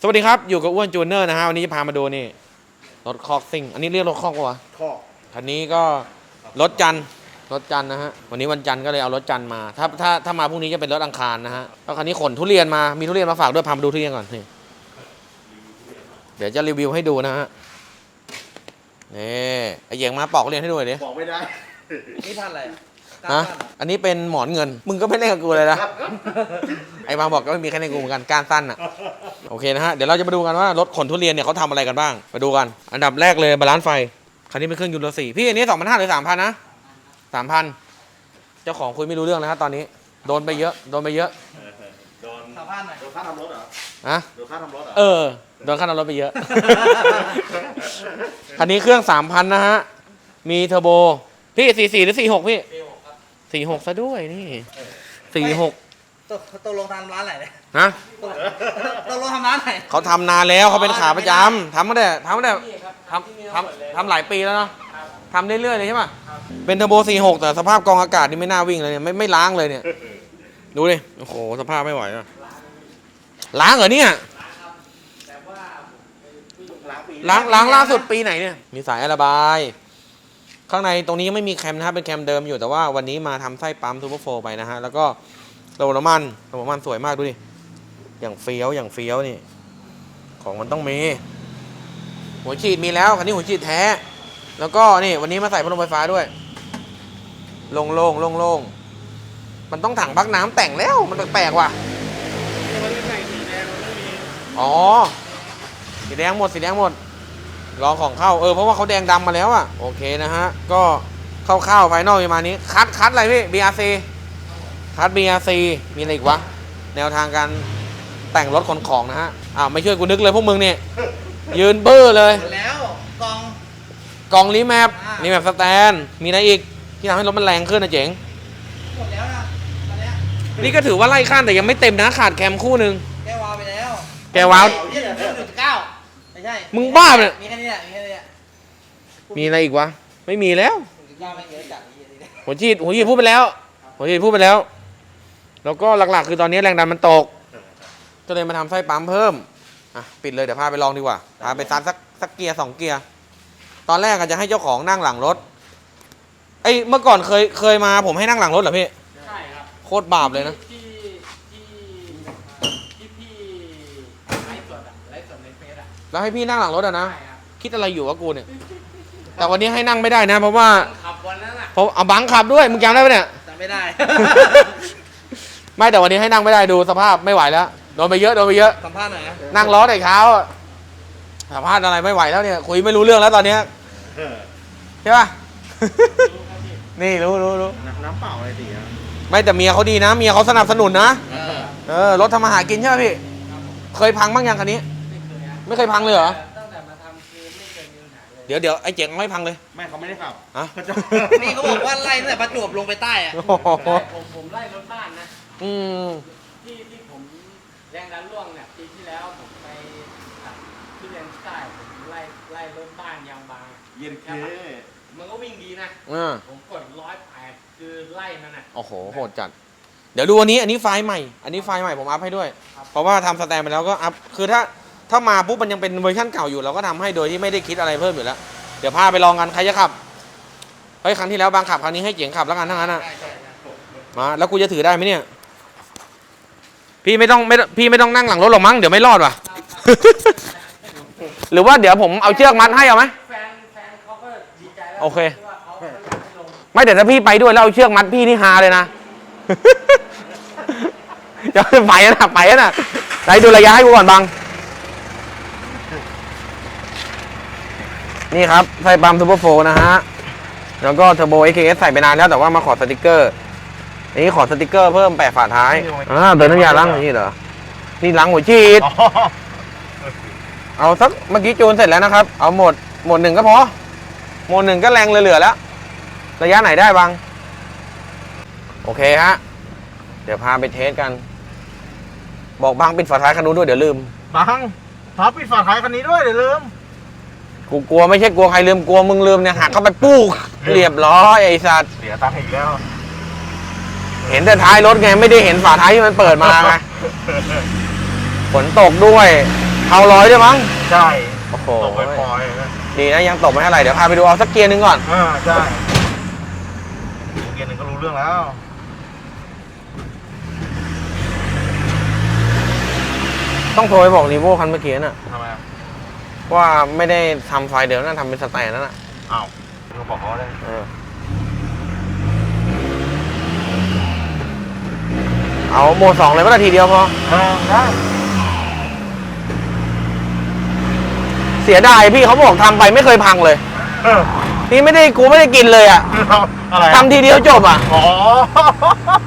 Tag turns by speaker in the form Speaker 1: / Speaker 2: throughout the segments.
Speaker 1: สวัสดีครับ อยู่กับอ้วนจูเนอร์นะฮะวันนี้จะพามาดูนี่รถคอกซิ่ง อันนี้เรียกรถคอกปะวะ
Speaker 2: ข้อ
Speaker 1: คันนี้ก็รถจันทร์รถจันทร์นะฮะวันนี้วันจันทร์ก็เลยเอารถจันทร์มา ถ้าถ้าถ้ามาพรุ่งนี้จะเป็นรถอังคารนะฮะแล้วคันนี้ขนทุเรียนมามีทุเรียนมาฝากด้วยพามาดูทุเรียนก่อนนี่เดี๋ยวจะรีวิวให้ดูนะฮะนี่ไอเหยงมาปอกทุเรียนให้ดูหน่อยดิ
Speaker 2: บอกไม่ได้
Speaker 3: นี่พันอะไร
Speaker 1: ฮะอันนี้เป็นหมอนเงิน มึงก็ไม่เล่นกับกูเลยนะ ไอ้บางบอกก็ไม่มีแค่ในกูเหมือนกัน การสั้นอะ โอเคนะฮะ เดี๋ยวเราจะมาดูกันว่ารถขนทุเรียนเนี่ยเขาทำอะไรกันบ้าง มาดูกัน อันดับแรกเลยบาลานซ์ไฟ คันนี้เป็นเครื่องยูโรสี่พี่อันนี้สองพันห้าหรือสามพันนะสามพันเจ้าของคุยไม่รู้เรื่องแล้วครับตอนนี้ โดนไปเยอะ โดนไปเยอะ
Speaker 2: โดน
Speaker 3: สามพันหน่อย
Speaker 2: โดนค่าทำรถเหรอ
Speaker 1: อะ
Speaker 2: โดนค่าทำรถเหรอ
Speaker 1: เออ โดนค่าน้ำรถไปเยอะ คันนี้เครื่องสามพันนะฮะ มีเทอร์โบ พี่สี่สี่หรือสี่หกพี่ สี่หกซะด้วยนี่สี่หก
Speaker 3: ตกตกลงทำร้านไหนเนี่ย
Speaker 1: นะ
Speaker 3: ตกตกลงทำร้านไหน
Speaker 1: เขาทำนานแล้วเขาเป็นขาประจำทำมาแต่ทำมาแต่ทำทำทำหลายปีแล้วเนาะทำเรื่อยๆเลยใช่ป่ะเป็นเทอร์โบ46แต่สภาพกองอากาศนี่ไม่น่าวิ่งเลยเนี่ยไม่ไม่ล้างเลยเนี่ย ดูดิโอ้โหสภาพไม่ไหวอะล้างเหรอเนี่ย ล้างล้างล่าสุดปีไหนเนี่ย มีสายระบาย ข้างในตรงนี้ยังไม่มีแคมนะครับเป็นแคมเดิมอยู่แต่ว่าวันนี้มาทำไส้ปั๊มซูเปอร์โฟไปนะฮะแล้วก็ระบบน้ำมันระบบน้ำมันสวยมากดูดิอย่างเฟี้ยวอย่างเฟี้ยวนี่ ของมันต้องมี หัวฉีดมีแล้วคันนี้หัวฉีดแท้ แล้วก็นี่วันนี้มาใส่พัดลมไฟฟ้าด้วยโล่งโล่งโล่งโล่งมันต้องถังพักน้ำแต่งแล้วมันแปลกๆว่ะ
Speaker 2: มันไม่ใส่สีแดงมันไม่มี
Speaker 1: อ๋อสีแดงหมดสีแดงหมด ลองของเข้าเออเพราะว่าเขาแดงดำมาแล้วอะโอเคนะฮะ ก็คร่าวๆภายนอกประมาณนี้ คัดคัดอะไรพี่ BRC คัด BRC มีอะไรอีกวะ แนวทางการแต่งรถขนของนะฮะอ้าวไม่ช่วยกูนึกเลยพวกมึงเนี่ยยืนเบ้อเลย
Speaker 3: หมดแล้วกอง
Speaker 1: กล่องรีแมป
Speaker 3: อ่า
Speaker 1: รีแมปสแตน มีอะไรอีก ที่ทำให้รถมันแรงขึ้นนะเจ๋ง
Speaker 3: หมดแล้วนะตอนเนี้ย
Speaker 1: นี่ก็ถือว่าไล่ขั้นแต่ยังไม่เต็มนะขาดแคมคู่หนึ่ง
Speaker 3: แกวาวไปแล้ว
Speaker 1: แกวาว
Speaker 3: ยี่สิบหนึ่งจุดเก้า ไม่ใช่
Speaker 1: มึงบ้าปะเนี่ย
Speaker 3: มีแค่นี้แหละมีแค่นี้แหละ
Speaker 1: มีอะไรอีกวะ ไม่มีแล้ว
Speaker 3: หนึ่งจุดเก้าไม่เยอะจัดนี่นี่
Speaker 1: หัวฉีดหัวฉีดพูดไปแล้ว หัวฉีดพูดไปแล้ว แล้วก็หลักๆ คือตอนนี้แรงดันมันตก ก็เลยมาทำไส้ปั๊มเพิ่ม อะปิดเลยเดี๋ยวพาไปลองดีกว่า พาไปซัดสักสักเกียร์สองเกียร์ ตอนแรกอาจจะให้เจ้าของนั่งหลังรถ ไอ้ยเมื่อก่อนเคยเคยมาผมให้นั่งหลังรถเหรอพี่
Speaker 4: ใช่ครับ
Speaker 1: โคตรบาปเลยนะ
Speaker 4: ที่ที่ที่พี่ไลฟ์สดอะไลฟ์สดในเฟซอะ
Speaker 1: แล้วให้พี่นั่งหลังรถอะนะ
Speaker 4: ใช่ครับ
Speaker 1: คิดอะไรอยู่วะกูเนี่ย แต่วันนี้ให้นั่งไม่ได้นะ เพราะว่า
Speaker 4: ขับวันนั้นอะ
Speaker 1: เพราะเอาบังขับด้วย มึงจำได้ปะเนี่ย
Speaker 3: จำไม่ได้
Speaker 1: ไม่แต่วันนี้ให้นั่งไม่ได้ดูสภาพไม่ไหวแล้ว โดนไปเยอะโดนไปเยอะ
Speaker 3: สัมภาษณ์หน่อยนะ
Speaker 1: นั่งล้อแต่เช้าอะสัมภาษณ์อะไรไม่ไหวแล้วเนี่ย คุยไม่รู้เรื่องแล้วตอนเนี้ย
Speaker 2: เออ
Speaker 1: ใช่ป่ะ นี่รู้รู้รู้
Speaker 2: น้ำน้ำเปล่าอะไรสีอะ
Speaker 1: ไม่แต่เมียเขาดีนะ เมียเขาสนับสนุนนะ
Speaker 3: เออ
Speaker 1: เออรถทำมาหากินใช่ไหมพี่ เคยพังบ้างยังคันนี้
Speaker 4: ไม่เคยอะ
Speaker 1: ไม่เคยพังเลยเหรอ
Speaker 4: ตั้งแต่มาทำคือไม่เคยมีปัญหาเลย
Speaker 1: เดี๋ยวเดี๋ยวไอ้เจ๋งเอาไม่พังเลย
Speaker 2: ไม่เขาไม่ได้ขับ
Speaker 1: อะ
Speaker 2: เขาจะ
Speaker 3: นี่เขาบอกว่าไล่ตั้งแต่ประจวบลงไปใต้อะ
Speaker 1: โอ้โห
Speaker 4: ใช่ผมผมไล่รถบ้านนะ
Speaker 1: อืม
Speaker 4: ที่ที่ผมแรงดันร่วงเนี่ยปีที่แล้วผมไปตัดที่เรียนใต้ผมไล่ไล่รถบ้านยางบางอะ
Speaker 2: เย็นเค
Speaker 4: มันก็วิ่งดีนะ
Speaker 1: อ่า
Speaker 4: ผมกดร้อยแปดคือไล่มันอะ
Speaker 1: โอ้โห โหดจัด เดี๋ยวดูอันนี้ อันนี้ไฟล์ใหม่ อันนี้ไฟล์ใหม่ผมอัพให้ด้วยเพราะว่าทำสแตนไปแล้วก็อัพ คือถ้า ถ้ามาปุ๊บมันยังเป็นเวอร์ชันเก่าอยู่เราก็ทำให้โดยที่ไม่ได้คิดอะไรเพิ่มอยู่แล้ว เดี๋ยวพาไปลองกันใครจะขับเฮ้ยครั้งที่แล้วบางขับครั้งนี้ให้เจ๋งขับแล้วกันทั้งนั้นอะมาแล้วกูจะถือได้ไหมเนี่ยพี่ไม่ต้องไม่พี่ไม่ต้องนั่งหลังรถหรอกมั้งเดี๋ยวไม่รอดว่ะหรือว่าเดี๋ยวผมเอาเชือกมัดให้เอาไหมโอเค
Speaker 4: ไม่ลง
Speaker 1: ไม่แต่ถ้าพี่ไปด้วยแล้วเอาเชือกมัดพี่นี่ฮาเลยนะจะไปแล้วนะไปนะไหนดูระยะให้กูก่อนบัง นี่ครับใส่ปั๊มซูเปอร์โฟนะฮะ แล้วก็เทอร์โบ AKS ใส่ไปนานแล้วแต่ว่ามาขอสติกเกอร์ นี่ขอสติกเกอร์เพิ่มแปะฝาท้ายอ่าเติมน้ำยาล้างหัวฉีดเหรอ นี่ล้างหัวฉีด
Speaker 2: อ๋อ
Speaker 1: เอาสักเมื่อกี้จูนเสร็จแล้วนะครับ เอาหมดหมดหนึ่งก็พอ หมดหนึ่งก็แรงเหลือๆแล้ว ระยะไหนได้บ้าง โอเคฮะ เดี๋ยวพาไปเทสกัน บอกบางปิดฝาท้ายคันนู้นด้วยเดี๋ยวลืม
Speaker 2: บังพับปิดฝาท้ายคันนี้ด้วยเดี๋ยวลืม
Speaker 1: กูกลัวไม่ใช่กลัวใครลืมกลัวมึงลืมเนี่ยหักเข้าไปปุ๊กเรียบร้อยไอ้สัตว์
Speaker 2: เสียตังค์อีกแล้ว
Speaker 1: เห็นแต่ท้ายรถไงไม่ได้เห็นฝาท้ายที่มันเปิดมาไงฝนตกด้วยเผาร้อยด้วยมั้ง
Speaker 2: ใช่
Speaker 1: โอ้โห
Speaker 2: ตกไปปล่อยๆนะ
Speaker 1: ดีนะยังตกไม่เท่าไหร่เดี๋ยวพาไปดูเอาสักเกียร์หนึ่งก่อน
Speaker 2: อ่าใช่เกียร์หนึ่งก็รู้เรื่องแล้ว
Speaker 1: ต้องโทรไปบอกรีโวคันเมื่อกี้น่ะ
Speaker 2: ทำไมอะ
Speaker 1: ว่าไม่ได้ทำไฟล์เดิมน่าทำเป็นสแตนนั่นน่ะ
Speaker 2: อ้าวก็บอกเขาได้
Speaker 1: เออเอาโหมดสองเลยก็นาทีเดียวพอ
Speaker 2: เออได้
Speaker 1: เสียดายพี่เขาบอกทำไปไม่เคยพังเลย
Speaker 2: เออ
Speaker 1: นี่ไม่ได้กูไม่ได้กินเลยอะ
Speaker 2: อะไรอะ
Speaker 1: ทำทีเดียวจบอะ
Speaker 2: อ๋อ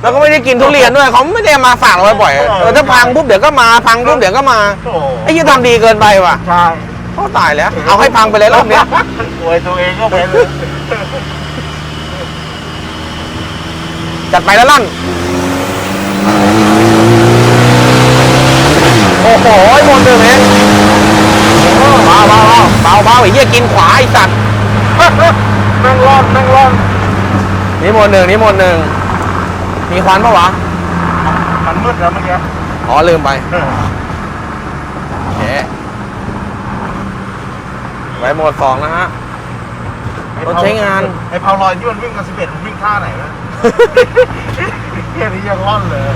Speaker 1: แล้วก็ไม่ได้กินทุเรียนด้วยเขาไม่ได้มาฝากเราไว้บ่อยเออถ้าพังปุ๊บเดี๋ยวก็มาพังปุ๊บเดี๋ยวก็มา
Speaker 2: โอ้โห
Speaker 1: ไอ้ยี่ทำดีเกินไปว่ะ
Speaker 2: ใช่
Speaker 1: เขาตายแล้ว เอาให้พังไปเลยรอบเนี้ย
Speaker 2: อวยตัวเองก็เป็นเลย
Speaker 1: จัดไปแล้วลั่น โอ้โหหมดเลยเองเบาเบาเบาเบาไอ้เหี้ยกินขวาไอ้สัตว์
Speaker 2: นั่งร่อนนั่งร่อน
Speaker 1: นี่หมดหนึ่งนี่หมดหนึ่ง มีควันปะวะ
Speaker 2: มันมืดแล้วเมื่อกี้
Speaker 1: อ๋อลืมไป
Speaker 2: เออ
Speaker 1: โอเคไว้ หมดสองนะฮะ รถใช้งาน
Speaker 2: ไอ้เผาลอยที่มันวิ่งกันสิบเอ็ดมันวิ่งท่าไหนวะแค่นี้ยังร่อนเลย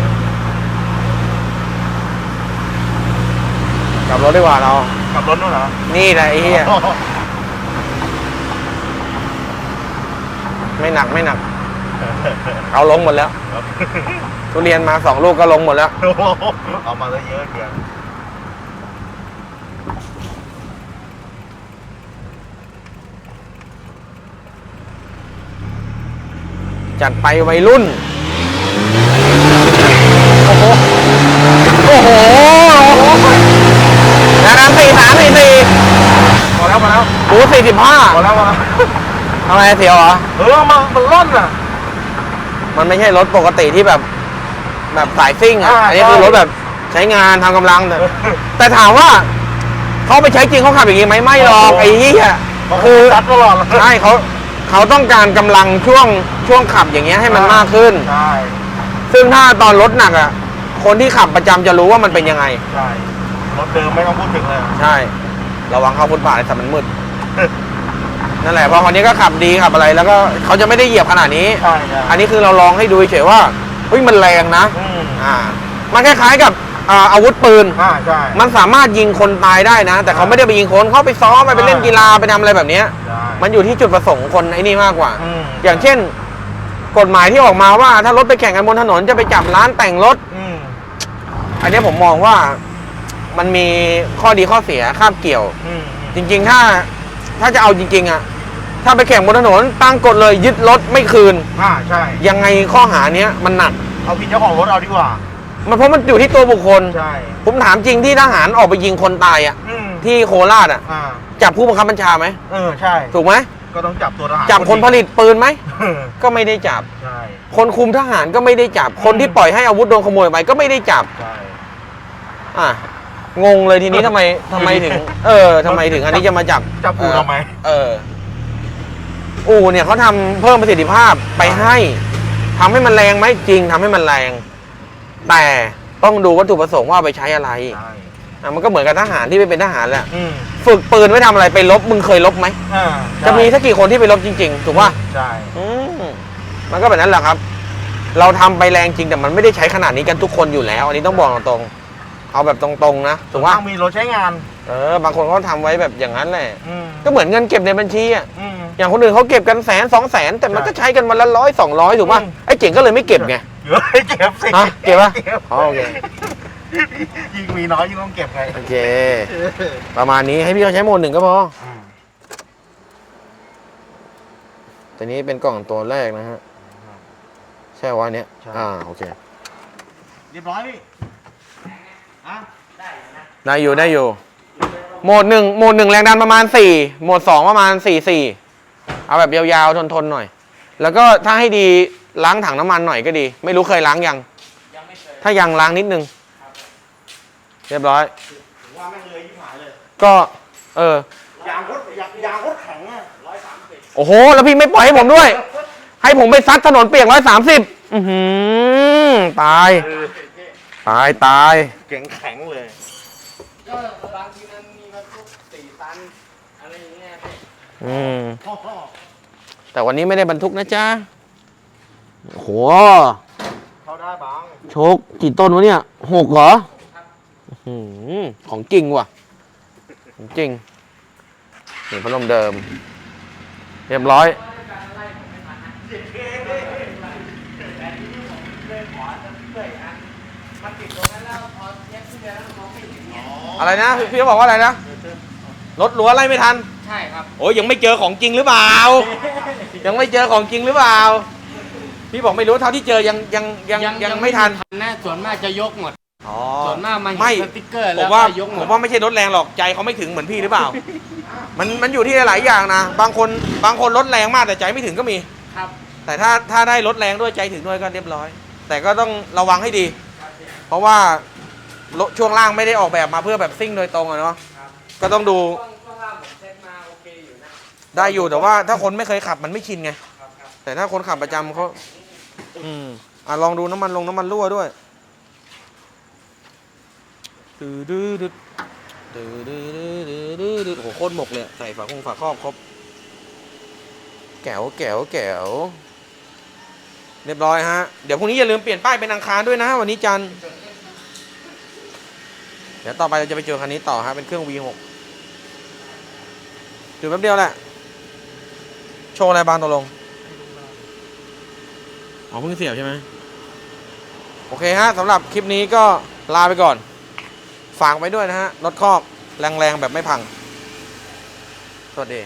Speaker 1: กลับรถดีกว่าเรา
Speaker 2: ขับรถนู่นเหรอ
Speaker 1: นี่แหละไอ้เหี้ยไม่หนักไม่หนัก เอาลงหมดแล้ว ทุเรียนมาสองลูกก็ลงหมดแล้ว
Speaker 2: โอ้โหเอามาซะเยอะเกิน
Speaker 1: จัดไปวัยรุ่น โอ้โห โอ้โหนะครับสี่สามสี่สี่
Speaker 2: พอแล้วมาแล้ว
Speaker 1: หูสี่สิบห้า
Speaker 2: พอแล้วมาแล้ว
Speaker 1: ทำไมเสียวเหรอ
Speaker 2: เออมันมันร่อนอะ
Speaker 1: มันไม่ใช่รถปกติที่แบบ แบบสายซิ่งอะ
Speaker 2: อ่า
Speaker 1: อันนี้คือ
Speaker 2: ใช่
Speaker 1: รถแบบใช้งานทำกำลังแต่แต่ถามว่า เขาไปใช้จริงเขาขับอย่างนี้ไหมไม่หรอก
Speaker 2: โอ้โห
Speaker 1: ไอ้เหี้ย
Speaker 2: คื
Speaker 1: คืออ
Speaker 2: ตัดตลอดเลย
Speaker 1: ใช่เขา เขาต้องการกำลังช่วงช่วงขับอย่างเงี้ยให้มันมากขึ้น
Speaker 2: ใช่
Speaker 1: ซึ่งถ้าตอนรถหนักอะ คนที่ขับประจำจะรู้ว่ามันเป็นยังไง
Speaker 2: ใช่รถเดิมไม่ต้องพูดถึงเลย
Speaker 1: ใช่ ระวังเข้าฟุตบาทไอ้สัตว์มันมืด นั่นแหละเพราะคนนี้ก็ขับดีขับอะไร แล้วก็เขาจะไม่ได้เหยียบขนาดนี้
Speaker 2: ใช่ใช่
Speaker 1: อันนี้คือเราลองให้ดูเฉยๆว่าเฮ้ยมันแรงนะ
Speaker 2: อืม
Speaker 1: อ่า มันคล้ายๆกับอ่าอาวุธปืน
Speaker 2: อ่าใช่
Speaker 1: มันสามารถยิงคนตายได้นะ แต่เขาไม่ได้ไปยิงคนเขาไปซ้อมไปไปเล่นกีฬาไปทำอะไรแบบเนี้ย
Speaker 2: ใช่
Speaker 1: มันอยู่ที่จุดประสงค์คนไอ้นี่มากกว่า
Speaker 2: อืม
Speaker 1: อย่างเช่น กฎหมายที่ออกมาว่า ถ้ารถไปแข่งกันบนถนนจะไปจับร้านแต่งรถ
Speaker 2: อืม
Speaker 1: อันนี้ผมมองว่ามันมีข้อดีข้อเสียคาบเกี่ยว
Speaker 2: อืม
Speaker 1: จริง ๆ ถ้าถ้าจะเอาจริง ๆอะถ้าไปแข่งบนถนนตั้งกฎเลยยึดรถไม่คืน
Speaker 2: อ่าใช่
Speaker 1: ยังไงข้อหาเนี้ยมันหนัก
Speaker 2: เอาผิดเจ้าของรถเอาดีกว่า
Speaker 1: มันเพราะมันอยู่ที่ตัวบุคคล
Speaker 2: ใช่
Speaker 1: ผมถามจริงที่ทหารออกไปยิงคนตายอะ
Speaker 2: อืม
Speaker 1: ที่โคราชอะ
Speaker 2: อ่า
Speaker 1: จับผู้บังคับบัญชาไหม
Speaker 2: เออใช่
Speaker 1: ถูกไหม
Speaker 2: ก็ต้องจับตัวทหาร
Speaker 1: จับคนผลิตปืนไหม
Speaker 2: เออ
Speaker 1: ก็ไม่ได้จับ
Speaker 2: ใช่
Speaker 1: คนคุมทหารก็ไม่ได้จับ คนที่ปล่อยให้อาวุธโดนขโมยไปก็ไม่ได้จับ
Speaker 2: ใช่
Speaker 1: อะ งงเลยทีนี้ทำไมทำไมถึง เออทำไมถึงอันนี้จะมาจับ
Speaker 2: จับกูทำไม
Speaker 1: เออ อู่เนี่ยเขาทำเพิ่มประสิทธิภาพไปให้ทำให้มันแรงไหมจริงทำให้มันแรง แต่ต้องดูวัตถุประสงค์ว่าเอาไปใช้อะไร
Speaker 2: ใช่
Speaker 1: อะมันก็เหมือนกับทหารที่ไปเป็นทหารแหละ
Speaker 2: อืม
Speaker 1: ฝึกปืนไว้ทำอะไรไปลบมึงเคยลบไหม
Speaker 2: อ่า
Speaker 1: จะมีสักกี่คนที่ไปลบจริง ๆ ถูกป่ะ
Speaker 2: ใช่
Speaker 1: อืมมันก็แบบนั้นแหละครับ เราทำไปแรงจริงแต่มันไม่ได้ใช้ขนาดนี้กันทุกคนอยู่แล้ว อันนี้ต้องบอกตรงๆเอาแบบตรงๆนะถูกป่ะ
Speaker 2: ต้องมีรถใช้งาน
Speaker 1: เออบางคนเขาทำไว้แบบอย่างนั้นแหละ
Speaker 2: อืม
Speaker 1: ก็เหมือนเงินเก็บในบัญชีอะ
Speaker 2: อืม
Speaker 1: อย่างคนอื่นเขาเก็บกันแสนสองแสนแต่มัน
Speaker 2: ใช่
Speaker 1: ก็ใช้กันวันละร้อยสองร้อยถูกป่ะ
Speaker 2: อืม
Speaker 1: ไอ้เจ๋งก็เลยไม่เก็บไง
Speaker 2: เยอะเก็บสิ
Speaker 1: ฮะเก็บปะ
Speaker 2: เก็บ
Speaker 1: อ๋อโอเค
Speaker 2: ยิ่งมีน้อยยิ่งต้องเก็บไง
Speaker 1: โอเค ประมาณนี้ให้พี่เขาใช้โหมดหนึ่งก็พอ
Speaker 2: อืม
Speaker 1: ตัวนี้เป็นกล่องตัวแรกนะฮะ ใช่ว่าเนี้ยอ่าโอเค
Speaker 2: เรียบร้อยพี่อะ
Speaker 1: ได้อยู่ได้อยู่ โหมดหนึ่งโหมดหนึ่งแรงดันประมาณสี่โหมดสองประมาณสี่สี่เอาแบบยาวๆทนๆหน่อย แล้วก็ถ้าให้ดีล้างถังน้ำมันหน่อยก็ดี ไม่รู้เคยล้างยัง
Speaker 4: ยังไม่เคย
Speaker 1: ถ้ายังล้างนิดนึง เรียบร้อย
Speaker 2: ผมว่าแม่งเลยยิ่งหายเลย
Speaker 1: ก็ เออ
Speaker 2: ยางโคตรยางยางโคตรแข็งอะ
Speaker 4: ร้อยสามสิบ
Speaker 1: โอ้โห แล้วพี่ไม่ปล่อยให้ผมด้วย ให้ผมไปซัดถนนเปียกร้อยสามสิบอือหือ ตาย ตาย ตาย
Speaker 2: แข็งแข็งเลย
Speaker 4: ก็บางทีมันมีบรรทุกสี่ตัน อะไรอย่างเงี้ยพี่
Speaker 1: อืม แต่วันนี้ไม่ได้บรรทุกนะจ๊ะโห
Speaker 2: เขาได้บ้าง
Speaker 1: โชคกี่ต้นวะเนี่ยหกเหรออื้อหือ ของจริงว่ะ ของจริงนี่พัดลมเดิม เรียบร้อย
Speaker 4: แต่ทีนี้ผมเลยขอจะช่วยอันมันติดตรงนั้นแล้วพอเทปขึ้นไปแล้วมันมองไม่เห็นไง
Speaker 1: อะไรนะพี่พี่เขาบอกว่าอะไรนะรถหลัวไล่ไม่ทัน
Speaker 4: ใช่ครับ
Speaker 1: โอ้ยยังไม่เจอของจริงหรือเปล่า ยังไม่เจอของจริงหรือเปล่า พี่บอกไม่รู้เท่าที่เจอยังยังยังยังไม่ทัน
Speaker 4: นะส่วนมากจะยกหมด
Speaker 1: อ๋อ
Speaker 4: ส่วนมากมัน
Speaker 1: ไม่
Speaker 4: เห็นสติ๊กเกอร์
Speaker 1: ผ
Speaker 4: แล้ว
Speaker 1: มว่า
Speaker 4: ก็ยกห
Speaker 1: ผมมว่าไม่ใช่รถแรงหรอกใจเขาไม่ถึงเหมือนพี่หรือเปล่า มันมันอยู่ที่หลายอย่างนะบางคนบางคนรถแรงมากแต่ใจไม่ถึงก็มี
Speaker 4: ครับ
Speaker 1: แต่ถ้าถ้าได้รถแรงด้วยใจถึงด้วยก็เรียบร้อย แต่ก็ต้องระวังให้ดี เพราะว่ารถช่วงล่างไม่ได้ออกแบบมาเพื่อแบบซิ่งโดยตรงอะเนาะ
Speaker 4: ครับ
Speaker 1: ก็ต้องดู
Speaker 4: ช่วงช่วงล่างผมเช็คมาโอเคอยู่นะ
Speaker 1: ได้อยู่แต่ว่าถ้าคนไม่เคยขับมันไม่ชินไง
Speaker 4: ครับครับ
Speaker 1: แต่ถ้าคนขับประจำเขาอืมอะลองดูน้ำมันลงน้ำมันรั่วด้วย ดื้อดื้อดื้อดื้อดื้อดื้อดื้อดื้อโอ้โหโคตรหมกเลยอะใส่ฝาคงฝาครอบครบแก๋วแก๋วแก๋วเรียบร้อยฮะ เดี๋ยวพรุ่งนี้อย่าลืมเปลี่ยนป้ายเป็นอังคารด้วยนะ วันนี้จันทร์เดี๋ยวต่อไปเราจะไปเจอคันนี้ต่อฮะเป็นเครื่อง V6 ถือแป๊บเดียวแหละ โชว์อะไรบางตกลงอ๋อเพิ่งเสียบใช่ไหมโอเคฮะสำหรับคลิปนี้ก็ลาไปก่อน ฝากไว้ด้วยนะฮะรถคอกแรงๆแบบไม่พัง สวัสดี